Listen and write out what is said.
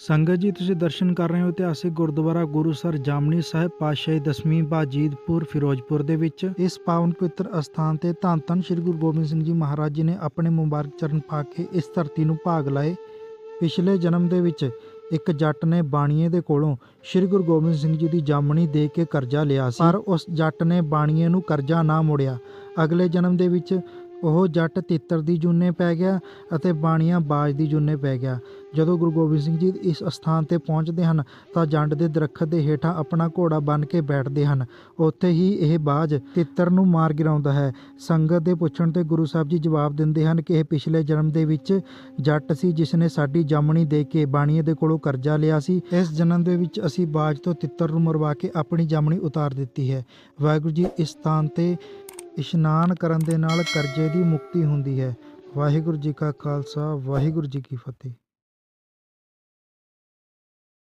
ਸੰਗਤ ਜੀ, ਤੁਸੀਂ ਦਰਸ਼ਨ ਕਰ ਰਹੇ ਹੋ ਇਤਿਹਾਸਿਕ ਗੁਰਦੁਆਰਾ ਗੁਰੂਸਰ ਜਾਮਨੀ ਸਾਹਿਬ ਪਾਤਸ਼ਾਹੀ ਦਸਵੀਂ ਬਾਜੀਦਪੁਰ, ਫਿਰੋਜ਼ਪੁਰ ਦੇ ਵਿੱਚ। ਇਸ ਪਾਵਨ ਪਵਿੱਤਰ ਅਸਥਾਨ ਤੇ ਧੰਨ ਧੰਨ ਸ੍ਰੀ ਗੁਰੂ ਗੋਬਿੰਦ ਸਿੰਘ ਜੀ ਮਹਾਰਾਜ ਜੀ ਨੇ ਆਪਣੇ ਮੁਬਾਰਕ ਚਰਨ ਪਾ ਕੇ ਇਸ ਧਰਤੀ ਨੂੰ ਭਾਗ ਲਾਏ। ਪਿਛਲੇ ਜਨਮ ਦੇ ਵਿੱਚ ਇੱਕ ਜੱਟ ਨੇ ਬਾਣੀਏ ਦੇ ਕੋਲੋਂ ਸ੍ਰੀ ਗੁਰੂ ਗੋਬਿੰਦ ਸਿੰਘ ਜੀ ਦੀ ਜਾਮਣੀ ਦੇ ਕੇ ਕਰਜ਼ਾ ਲਿਆ ਸੀ। ਪਰ ਉਸ ਜੱਟ ਨੇ ਬਾਣੀਏ ਨੂੰ ਕਰਜ਼ਾ ਨਾ ਮੋੜਿਆ। ਅਗਲੇ ਜਨਮ ਦੇ ਵਿੱਚ ਉਹ ਜੱਟ ਤਿੱਤਰ ਦੀ ਜੂਨੇ ਪੈ ਗਿਆ ਅਤੇ ਬਾਣੀਆਂ ਬਾਜ ਦੀ ਜੂਨੇ ਪੈ ਗਿਆ। ਜਦੋਂ ਗੁਰੂ ਗੋਬਿੰਦ ਸਿੰਘ ਜੀ ਇਸ ਅਸਥਾਨ ਤੇ ਪਹੁੰਚਦੇ ਹਨ, ਤਾਂ ਜੰਡ ਦੇ ਦਰਖਤ ਦੇ ਹੇਠਾਂ ਆਪਣਾ ਘੋੜਾ ਬੰਨ ਕੇ ਬੈਠਦੇ ਹਨ। ਉੱਥੇ ਹੀ ਇਹ ਬਾਜ ਤਿੱਤਰ ਨੂੰ ਮਾਰ ਗਿਰਾਉਂਦਾ ਹੈ। ਸੰਗਤ ਦੇ ਪੁੱਛਣ ਤੇ ਗੁਰੂ ਸਾਹਿਬ ਜੀ ਜਵਾਬ ਦਿੰਦੇ ਹਨ ਕਿ ਇਹ ਪਿਛਲੇ ਜਨਮ ਦੇ ਵਿੱਚ ਜੱਟ ਸੀ ਜਿਸ ਨੇ ਸਾਡੀ ਜਾਮਣੀ ਦੇ ਕੇ ਬਾਣੀਏ ਦੇ ਕੋਲੋਂ ਕਰਜ਼ਾ ਲਿਆ ਸੀ। ਇਸ ਜਨਮ ਦੇ ਵਿੱਚ ਅਸੀਂ ਬਾਜ ਤੋਂ ਤਿੱਤਰ ਨੂੰ ਮਰਵਾ ਕੇ ਆਪਣੀ ਜਾਮਣੀ ਉਤਾਰ ਦਿੱਤੀ ਹੈ। ਵਾਹਿਗੁਰੂ ਜੀ ਇਸ ਸਥਾਨ ਤੇ ਇਸ਼ਨਾਨ ਕਰਨ ਦੇ ਨਾਲ ਕਰਜ਼ੇ ਦੀ ਮੁਕਤੀ ਹੁੰਦੀ ਹੈ। ਵਾਹਿਗੁਰੂ ਜੀ ਕਾ ਖਾਲਸਾ, ਵਾਹਿਗੁਰੂ ਜੀ ਕੀ ਫਤਿਹ।